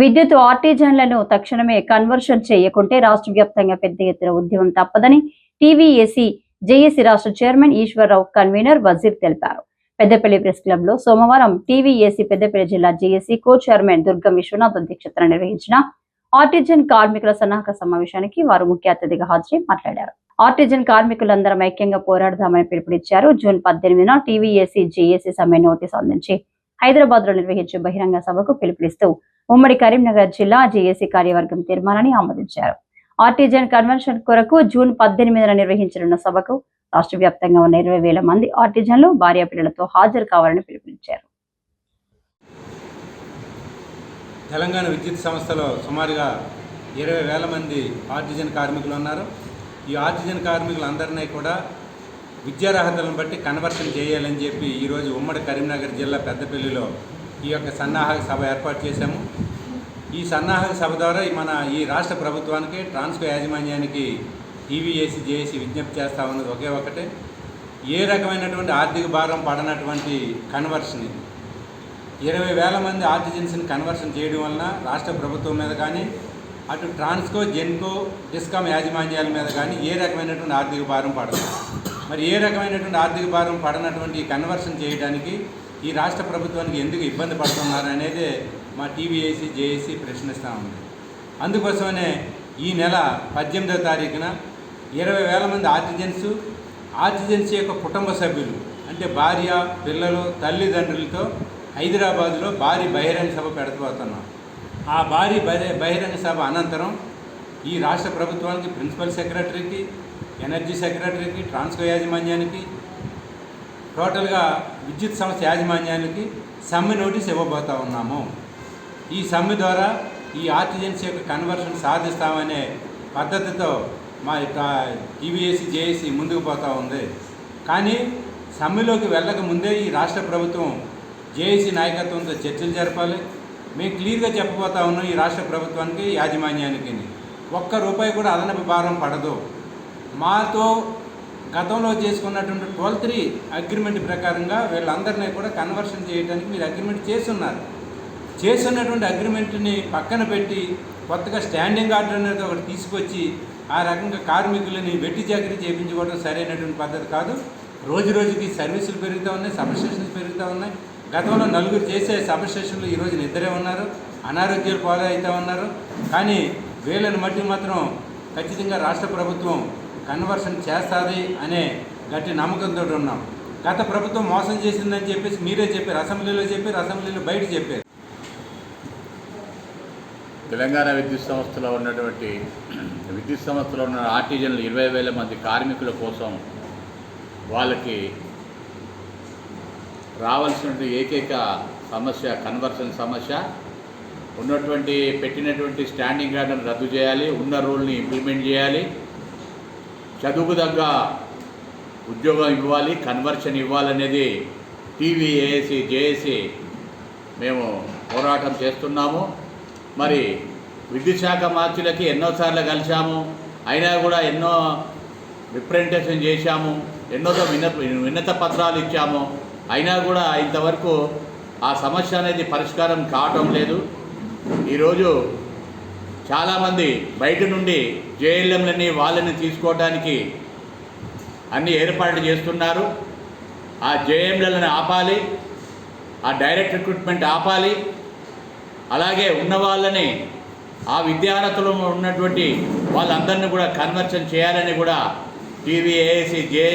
విద్యుత్ ఆర్టిజన్లను తక్షణమే కన్వర్షన్ చేయకుంటే రాష్ట్ర వ్యాప్తంగా పెద్ద ఎత్తున ఉద్యమం తప్పదని టీవీఏసీ జేఏసీ రాష్ట్ర చైర్మన్ ఈశ్వరరావు కన్వీనర్ వజీర్ తెలిపారు. పెద్దపల్లి ప్రెస్ క్లబ్లో సోమవారం టీవీఏసీ పెద్దపల్లి జిల్లా JAC co chairman Durgam Viswanath అధ్యక్షతన నిర్వహించిన ఆర్టిజన్ కార్మికుల సన్నాహక సమావేశానికి వారు ముఖ్య అతిథిగా హాజరై మాట్లాడారు. ఆర్టిజన్ కార్మికులందరం ఐక్యంగా పోరాడదామని పిలుపునిచ్చారు. జూన్ పద్దెనిమిదిన టీవీఏసీ జేఏసీ సమ్మె నోటీస్ అందించి హైదరాబాద్లో నిర్వహించే బహిరంగ సభకు పిలుపునిస్తూ ఉమ్మడి కరీంనగర్ జిల్లా జేఏసీ కార్యవర్గం తీర్మానాన్ని ఆమోదించారు. ఆర్టిజన్ కన్వెన్షన్ కొరకు జూన్ పద్దెనిమిదిన నిర్వహించనున్న సభకు రాష్ట్ర వ్యాప్తంగా ఉన్న ఇరవై వేల మంది ఆర్టిజన్లు భార్య పిల్లలతో హాజరు కావాలని పిలుపునిచ్చారు. తెలంగాణ విద్యుత్ సంస్థలో సుమారుగా ఇరవై వేల మంది ఆర్టిజన్ కార్మికులు ఉన్నారు. ఈ ఆర్టిజన్ కార్మికులందరినీ కూడా విద్యార్హతలను బట్టి కన్వర్షన్ చేయాలని చెప్పి ఈరోజు ఉమ్మడి కరీంనగర్ జిల్లా పెద్దపల్లిలో ఈ యొక్క సన్నాహక సభ ఏర్పాటు చేశాము. ఈ సన్నాహక సభ ద్వారా మన ఈ రాష్ట్ర ప్రభుత్వానికి ట్రాన్స్కో యాజమాన్యానికి టీవీఏసీ జేఏసీ విజ్ఞప్తి చేస్తా ఉన్నది ఒకే ఒకటే ఏ రకమైనటువంటి ఆర్థిక భారం పడనటువంటి కన్వర్షన్ ఇది? ఇరవై వేల మంది ఆర్టిజన్స్ని కన్వర్షన్ చేయడం వలన రాష్ట్ర ప్రభుత్వం మీద కానీ అటు ట్రాన్స్కో జెన్కో డిస్కామ్ యాజమాన్యాల మీద కానీ ఏ రకమైనటువంటి ఆర్థిక భారం పడదు. మరి ఏ రకమైనటువంటి ఆర్థిక భారం పడనటువంటి కన్వర్షన్ చేయడానికి ఈ రాష్ట్ర ప్రభుత్వానికి ఎందుకు ఇబ్బంది పడుతున్నారు అనేది మా టీవీఏసీ జేఏసీ ప్రశ్నిస్తూ ఉంది. అందుకోసమనే ఈ నెల పద్దెనిమిదవ తారీఖున ఇరవై వేల మంది ఆర్టిజన్స్ ఆర్టిజన్స్ యొక్క కుటుంబ సభ్యులు అంటే భార్య పిల్లలు తల్లిదండ్రులతో హైదరాబాద్లో భారీ బహిరంగ సభ పెడతబోతున్నాం. ఆ భారీ బహి- బహిరంగ సభ అనంతరం ఈ రాష్ట్ర ప్రభుత్వానికి ప్రిన్సిపల్ సెక్రటరీకి ఎనర్జీ సెక్రటరీకి ట్రాన్స్కో యాజమాన్యానికి టోటల్గా విద్యుత్ సంస్థ యాజమాన్యానికి సమ్మె నోటీస్ ఇవ్వబోతా ఉన్నాము. ఈ సమ్మె ద్వారా ఈ ఆర్టిజన్స్ యొక్క కన్వర్షన్ సాధిస్తామనే పద్ధతితో మా టీవీఏసీ జేఏసీ ముందుకు పోతూ ఉంది. కానీ సమ్మెలోకి వెళ్ళక ముందే ఈ రాష్ట్ర ప్రభుత్వం జేఏసీ నాయకత్వంతో చర్చలు జరపాలి. మేము క్లియర్గా చెప్పబోతా ఉన్నాం ఈ రాష్ట్ర ప్రభుత్వానికి యాజమాన్యానికి ఒక్క రూపాయి కూడా అదనపు భారం పడదు. మాతో గతంలో చేసుకున్నటువంటి ట్వెల్వ్ త్రీ అగ్రిమెంట్ ప్రకారంగా వీళ్ళందరినీ కూడా కన్వర్షన్ చేయడానికి మీరు అగ్రిమెంట్ చేస్తున్నారు. చేస్తున్నటువంటి అగ్రిమెంట్ని పక్కన పెట్టి కొత్తగా స్టాండింగ్ ఆర్డర్ అనేది ఒకటి తీసుకొచ్చి ఆ రకంగా కార్మికులని వెట్టి జాగ్రత్త చేయించుకోవడం సరైనటువంటి పద్ధతి కాదు. రోజు రోజుకి సర్వీసులు పెరుగుతూ ఉన్నాయి సబ్స్టేషన్స్ పెరుగుతూ ఉన్నాయి. గతంలో నలుగురు చేసే సబ్స్టేషన్లు ఈరోజు ఇద్దరే ఉన్నారు అనారోగ్యాలు పాలు అవుతూ ఉన్నారు. కానీ వీళ్ళని మట్టి మాత్రం ఖచ్చితంగా రాష్ట్ర ప్రభుత్వం కన్వర్షన్ చేస్తుంది అనే గట్టి నమ్మకంతో ఉన్నాం. గత ప్రభుత్వం మోసం చేసిందని చెప్పేసి మీరే చెప్పారు అసెంబ్లీలో చెప్పారు అసెంబ్లీలో బయట చెప్పారు. తెలంగాణ విద్యుత్ సంస్థలో ఉన్నటువంటి విద్యుత్ సంస్థలో ఉన్న ఆర్టిజన్లు ఇరవై వేల మంది కార్మికుల కోసం వాళ్ళకి రావాల్సినటువంటి ఏకైక సమస్య కన్వర్షన్ సమస్య. ఉన్నటువంటి పెట్టినటువంటి స్టాండింగ్ ఆర్డర్ని రద్దు చేయాలి ఉన్న రూల్ని ఇంప్లిమెంట్ చేయాలి. చదువుకు తగ్గ ఉద్యోగం ఇవ్వాలి కన్వర్షన్ ఇవ్వాలనేది టీవీ ఏఏసి జేఏసి మేము పోరాటం చేస్తున్నాము. మరి విద్యుత్ శాఖ మార్చులకి ఎన్నోసార్లు కలిశాము. అయినా కూడా ఎన్నో రిప్రజెంటేషన్ చేశాము. ఎన్నో విన్న విన్నత పత్రాలు ఇచ్చాము. అయినా కూడా ఇంతవరకు ఆ సమస్య అనేది పరిష్కారం కావటం లేదు. ఈరోజు చాలామంది బయట నుండి జేఎల్ఎంలని వాళ్ళని తీసుకోవడానికి అన్ని ఏర్పాట్లు చేస్తున్నారు. ఆ జేఎంలను ఆపాలి ఆ డైరెక్ట్ రిక్రూట్మెంట్ ఆపాలి. అలాగే ఉన్న వాళ్ళని ఆ విద్యార్హతలో ఉన్నటువంటి వాళ్ళందరినీ కూడా కన్వర్షన్ చేయాలని కూడా టీవీ ఏఏసీ జే